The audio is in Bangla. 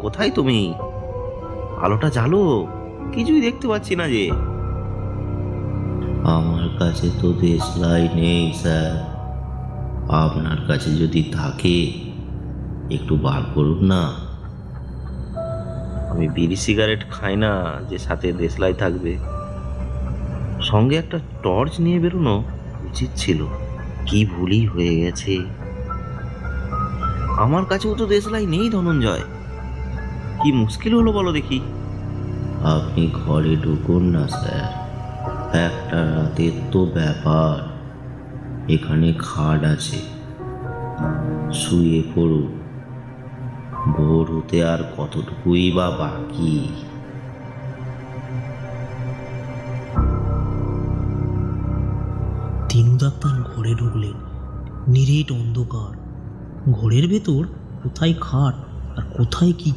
কোথায় তুমি? আলোটা জ্বালো। কিছুই দেখতে পাচ্ছি না যে। আমার কাছে তো দেশলাই নেই স্যার। আপনার কাছে যদি থাকে একটু বার করুন না। আমি বিড়ি সিগারেট খাই না যে সাথে দেশলাই থাকবে। সঙ্গে একটা টর্চ নিয়ে বেরোনো উচিত ছিল। কি ভুলই হয়ে গেছে। আমার কাছেও তো দেশলাই নেই ধনঞ্জয়। কি মুশকিল হলো বলো দেখি। আপনি ঘরে ঢুকুন না স্যার। একটা রাতের তো ব্যাপার। এখানে খাট আছে। শুয়ে পড়ুন। ভোর হতে আর কতটুকুই বা বাকি? তিনু ডাক্তার ঘরে ঢুকলেন। নিরেট অন্ধকার। ঘরের ভেতর কোথায় খাট আর কোথায় কি